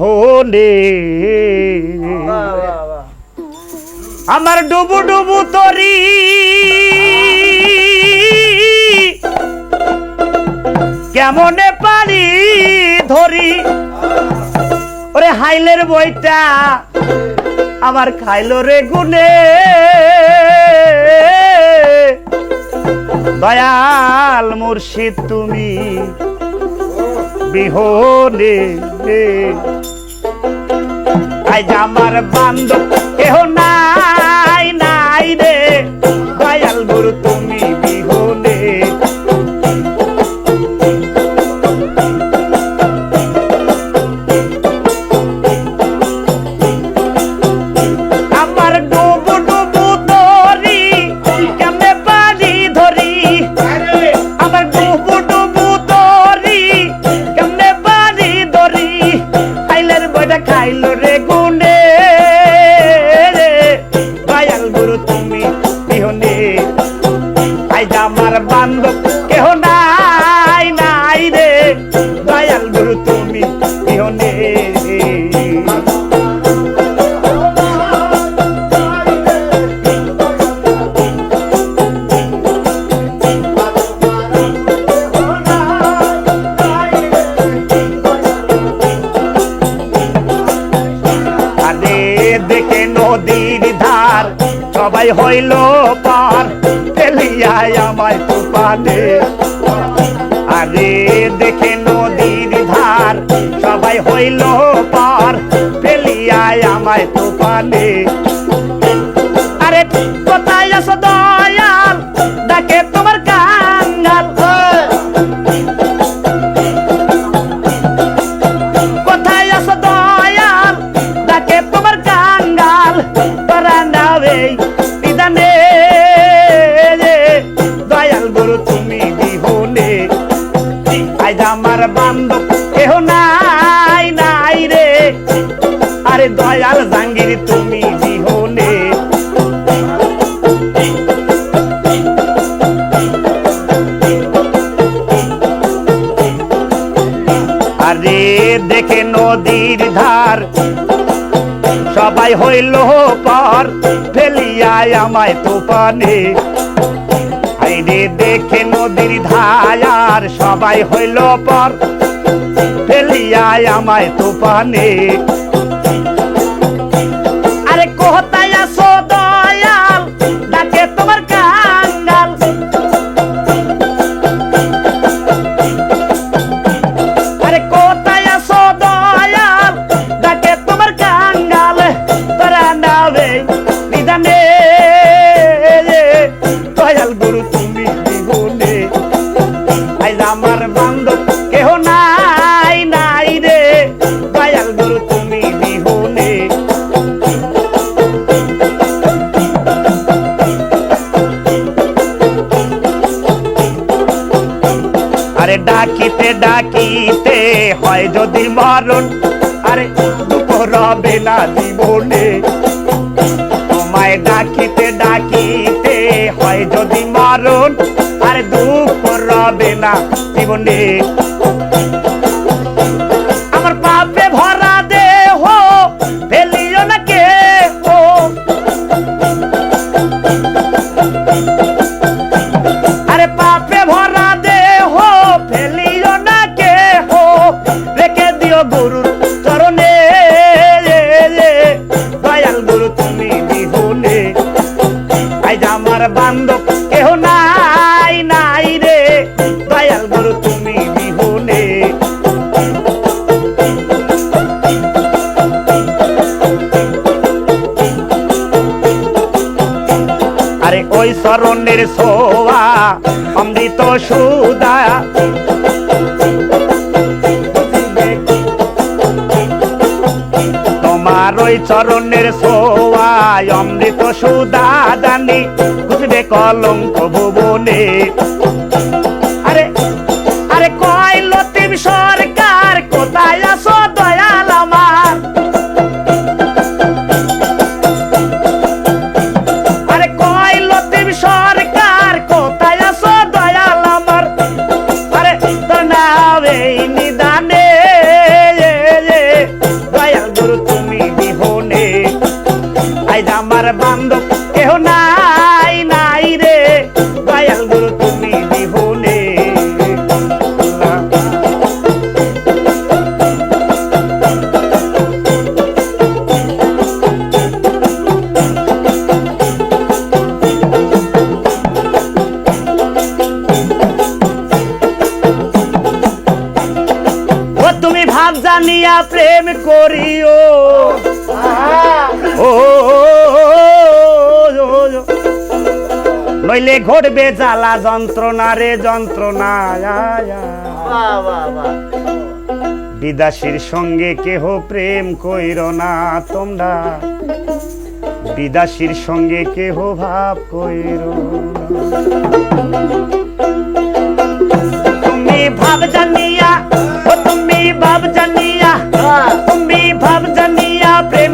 হলে। আমার ডুবু ডুবু তরি। কেমনে পারি ধরি? ওরে হাইলের বইটা আমার খাইলো রে গুনে। দয়াল মুর্শিদ তুমি বিহনে আজ আমার বান্ধব কেহ নাই নাই রে। দয়াল গুরু খাইলো রে গুনে সবাই হইল পার ফেলিয়ায় আমায় তুফানে আরে দেখে নদীর ধার সবাই হইল কেহ নাই নাই রে। আরে দয়াল জাঙ্গির তুমি বিহনে। আরে দেখে নদীর ধার, সবাই হইল পর, ফেলিয়ায় আমায় তুফানে। আইরে দেখে নদীর ধার সবাই হইল পর ফেলিয়ায় আমায় তুফানে। আরে কোথায় আরে ডাকিতে ডাকিতে হয় যদি মরণ। আরে দুপুর রবে না জীবনে। তোমায় ডাকিতে ডাকিতে হয় যদি মরণ। আরে দুঃখ রবে না জীবনে। সোয়া অমৃত সুদা। তোমার ওই চরণের সোয়ায় অমৃত সুদা জানি বুঝবে কলঙ্ক ভুবনে। আরে আরে কয় লতিম সরকার, কোথায় নাই নাই রে। দয়াল গুরু তুমি বিহুনে তুমি ভাব জানিয়া প্রেম করিও। ও নইলে ঘটবে জ্বালা যন্ত্রণা রে যন্ত্রণা বিদাসীর সঙ্গে কেহ প্রেম কইর না তোমরা। বিদাসীর সঙ্গে কেহ ভাব কইর তুমি ভাব জানিয়া ও তুমি ভাব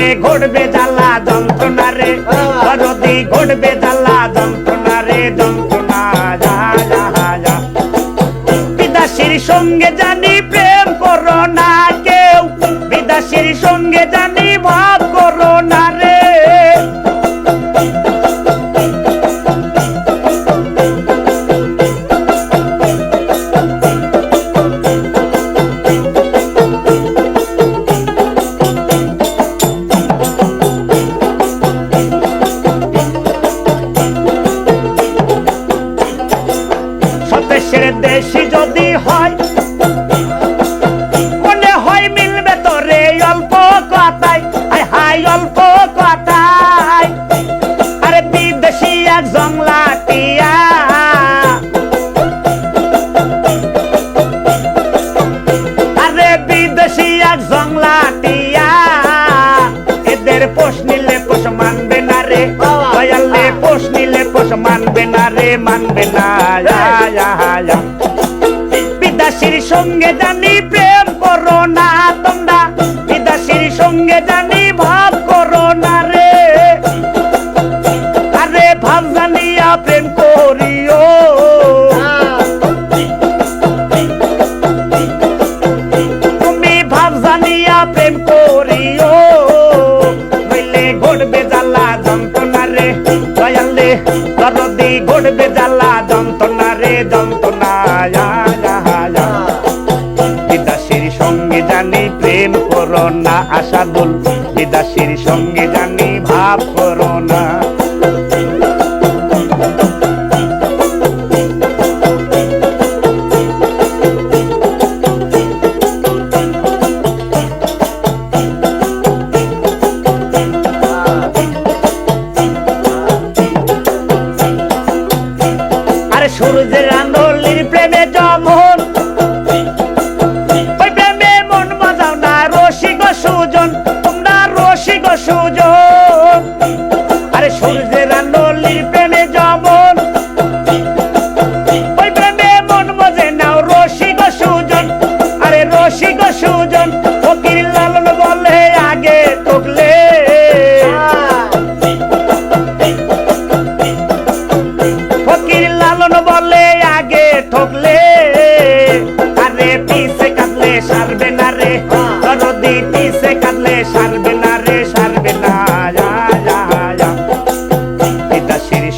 শেষে ঘটবে জ্বালা যন্ত্রণা রে। যদি ঘটবে জ্বালা যন্ত্রণা রে, যন্ত্রণা সঙ্গে জানি প্রেম করো না মানবে না। বিদাসীর সঙ্গে জানি প্রেম করো না তোমরা। বিদাসীর সঙ্গে জানি ভাব করো না রে। আরে ভাব জানিয়া প্রেম করিও। তুমি ভাব জানিয়া প্রেম করিও। ঘটবে জ্বালা যন্ত্রণা রে। দয়ালে দরদি ঘটবে না আশাদুল বিদাসীর সঙ্গে জানি ভাব করো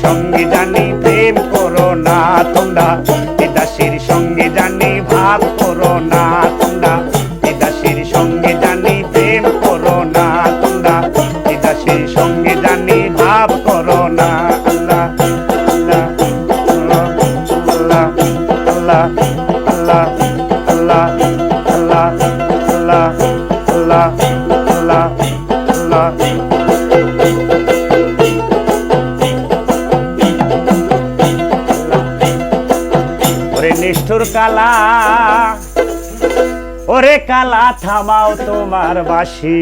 সঙ্গী জানি প্রেম করো না তোমরা। কালা থামাও তোমার বাসি